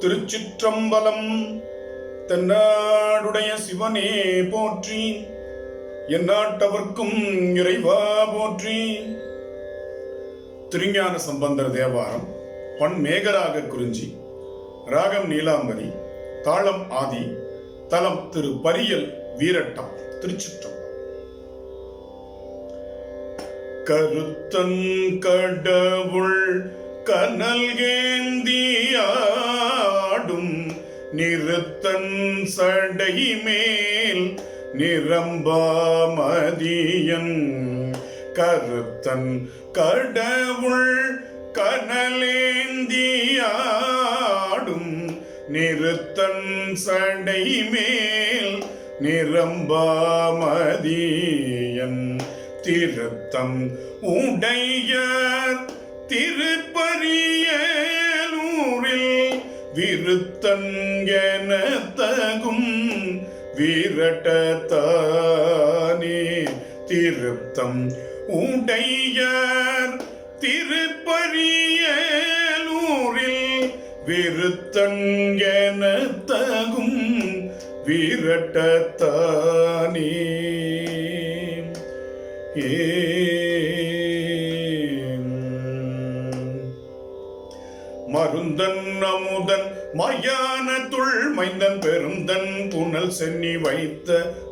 திருச்சிற்றம்பலம் தென்னாடுடைய சிவனே போற்றி எந்நாட்டவர்க்கும் இறைவா போற்றி. திருஞான சம்பந்தர் தேவாரம் பண் மேகராக குறிஞ்சி ராகம் நீலாம்பரி தாளம் ஆதி தலம் திரு பரியல் வீரட்டம் திருச்சிற்றம் கருத்தன் கடவுள் கனல் ஏந்தியாடும் நிறுத்தன் சடை மேல் நிரம்பாமதியன் கருத்தன் கடவுள் கனலேந்தியாடும் நிறுத்தன் சடை மேல் நிரம்பாமதியன் திருத்தம் உடைய திருப்பரியலூரில் விருத்தன் என வீரட்டத்தானே. திருத்தம் உடையார் திருப்பரியலூரில் விருத்தன் என ஏ வீரட்டத்தானே மருந்தன் அமுதன் மயானத்துள் மைந்தன் பெருந்தன் புனல் சென்னி வைத்த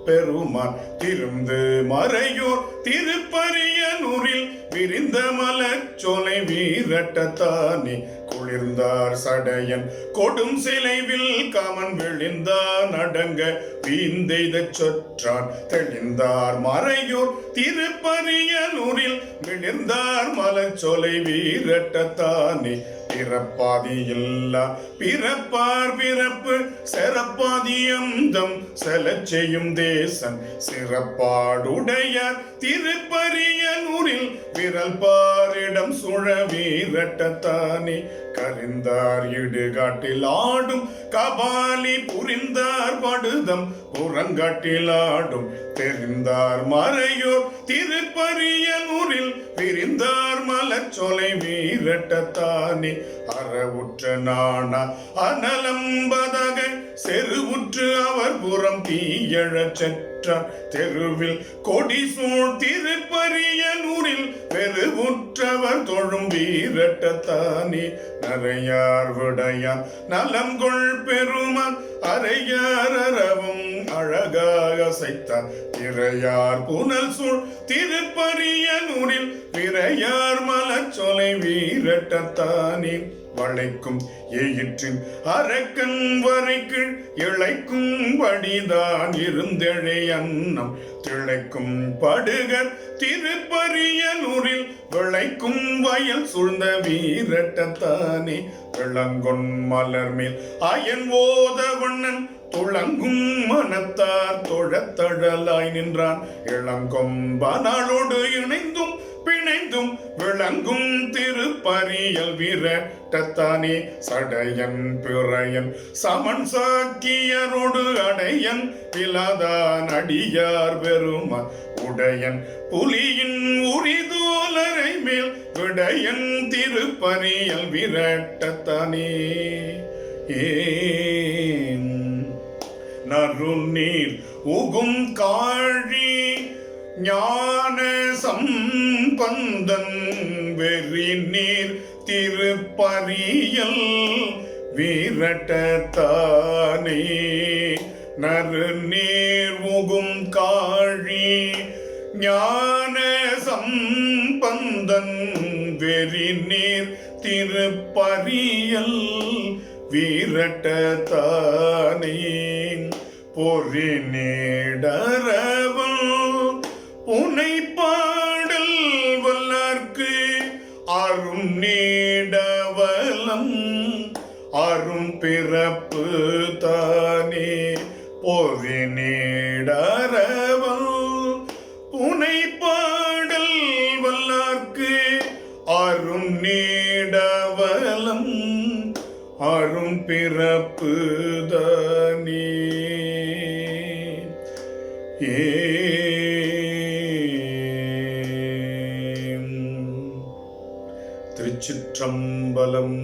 பெருமான். திருந்து மறையோர் திருப்பரியனூரில் விரிந்த மலச்சோலை வீரட்டத்தானே குளிர்ந்தார் சடையன் கொடும் சிலைவில் காமன் விழிந்தான் அடங்க வீந்தெய்த சொற்றான் தெளிந்தார் மறையோர் திருப்பரியனூரில் விழிந்தார் மலச்சோலை வீரட்டத்தானே பிறப்பாதி எல்லா பிறப்பார் பிறப்பு சிறப்பாதியந்தம் செலச் செய்யும் தேசன். சிறப்பாடுடையார் திருப்பரியனூரில் விரல் பாரிடம் சுழ வீரட்டத்தானே கரிந்தார் இடுகாட்டில் ஆடும் கபாலி புரிந்தார் படுதம் புறங்காட்டில் ஆடும். தெரிந்தார் மறையோர் திருப்பரியனூரில் விரிந்தார் மலச்சொலை வீரட்டத்தானே. அறவுற்ற நாணா அனலம்பதக செருவுற்று அவர் புறம் தீயழச் சென்றார் தெருவில் கொடி சூழ் திருப்பரியனூரில் பெருவுற்றவர் தொழும் வீரட்டத்தானே நரையார் விடையான். நலங்கொள் பெருமான் அறையார் அறவும் அழகாக சைத்தான் திரையார் புனல் சூழ் திருப்பரிய திருப்பரியனூரில் பிறையார் மலச்சொலை வீரட்டத்தானே. வளைக்கும் எயிற்றின் அரக்கன் வரைக்கு இழைக்கும் படிதான் இருந்தழை அன்னம். திளைக்கும் படுகர் திருப்பரியலூரில் விளைக்கும் வயல் சூழ்ந்த வீரட்டத்தானே. விளங்கொன் மலர் மேல் அயன் ஓத வண்ணன் துளங்கும் மனத்தார் தொழத்தழலாய் நின்றான். இளங்கொம்பனாளோடு இணைந்தும் பிணைந்தும் விளங்கும் திருப்பரியல் வீரட்டத்தானே சடையன் பிறையன். சமன் சாக்கியரோடு அடையன் பிலாதான் அடியார் பெருமா உடையன். புலியின் உரிதோலரை மேல் விடையன் திருப்பரியல் விரட்டத்தானே. ஏன் உகும் காழி ஞான பந்தன் வெறி நீர் திருப்பரியல் வீரட்டத்தானே நறு நீர் முகும் காழி ஞான சம்பந்தன் வெறி நீர் திருப்பரியல் வீரட்டத்தானே பொறி நீடரவன் உனை பிறப்பு தானே. பொறி நீடரவம் புனை பாடல் வல்லார்க்கு அரும் நீடவலம் அரும் பிறப்பு தானே. ஏ திருச்சிற்றம்பலம்